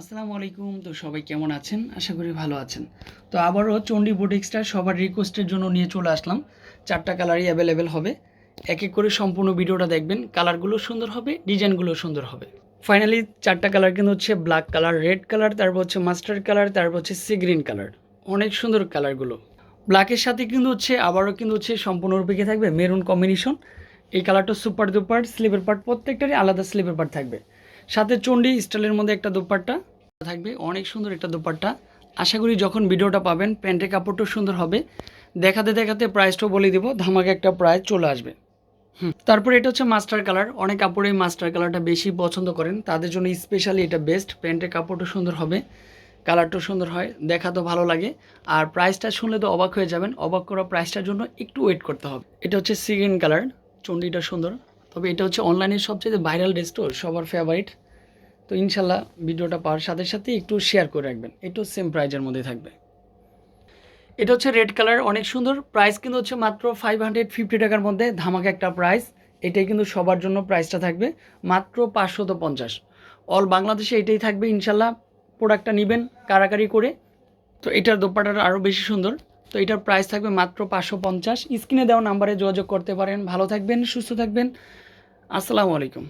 আসসালামু আলাইকুম। তো সবাই কেমন আছেন? আশা করি ভালো আছেন। তো আবারও চণ্ডী বুটিক্সটা সবার রিকোয়েস্টের জন্য নিয়ে চলে আসলাম। চারটা কালারই অ্যাভেলেবেল হবে। এক এক করে সম্পূর্ণ ভিডিওটা দেখবেন। কালারগুলো সুন্দর হবে, ডিজাইনগুলো সুন্দর হবে। ফাইনালি চারটা কালার কিন্তু হচ্ছে ব্ল্যাক কালার রেড কালার, তারপর হচ্ছে মাস্টার্ড কালার, তারপর হচ্ছে সি গ্রিন কালার। অনেক সুন্দর কালারগুলো। ব্ল্যাকের সাথে কিন্তু হচ্ছে, আবারও কিন্তু হচ্ছে সম্পূর্ণরূপে থাকবে? মেরুন কম্বিনেশন এই কালারটা সুপার দুপার স্লিপের পার্ট প্রত্যেকটারই আলাদা স্লিপের পার্ট থাকবে। সাথে চণ্ডী স্টাইলের মধ্যে একটা দোপাট্টা থাকবে, অনেক সুন্দর একটা দোপাট্টা। আশা করি যখন ভিডিওটা পাবেন, প্যান্টের কাপড়টাও সুন্দর হবে। দেখাতে দেখাতে প্রাইসটাও বলে দেবো, ধামাকে একটা প্রাইস চলে আসবে। হুম, তারপরে এটা হচ্ছে মাস্টার কালার। অনেক কাপড়ে মাস্টার কালারটা বেশি পছন্দ করেন, তাদের জন্য স্পেশালি এটা বেস্ট প্যান্টের কাপড়টা সুন্দর হবে, কালারটাও সুন্দর হয় দেখাতেও ভালো লাগে। আর প্রাইসটা শুনলে তো অবাক হয়ে যাবেন, অবাক করা প্রাইসটার জন্য একটু ওয়েট করতে হবে। এটা হচ্ছে সিগ্রিন কালার, চণ্ডীটা সুন্দর। তবে এটা হচ্ছে অনলাইনের সবচেয়ে ভাইরাল ড্রেস সবার ফেভারিট তো ইনশাল্লাহ ভিডিওটা পাওয়ার সাথে সাথে একটু শেয়ার করে রাখবেন। এটাও সেম প্রাইজের মধ্যে থাকবে। এটা হচ্ছে রেড কালার অনেক সুন্দর। প্রাইস কিন্তু হচ্ছে মাত্র ফাইভ হান্ড্রেড ফিফটি টাকার মধ্যে, ধামাকা একটা প্রাইস এটাই কিন্তু সবার জন্য প্রাইসটা থাকবে, মাত্র পাঁচশত পঞ্চাশ। অল বাংলাদেশে এটাই থাকবে, ইনশাল্লাহ প্রোডাক্টটা নেবেন কারাকারি করে। তো এটার দোপাটাটা আরও বেশি সুন্দর। তো এটার প্রাইস থাকবে মাত্র পাঁচশো পঞ্চাশ। স্ক্রিনে দেওয়া নাম্বারে যোগাযোগ করতে পারেন। ভালো থাকবেন, সুস্থ থাকবেন। আসসালামু আলাইকুম।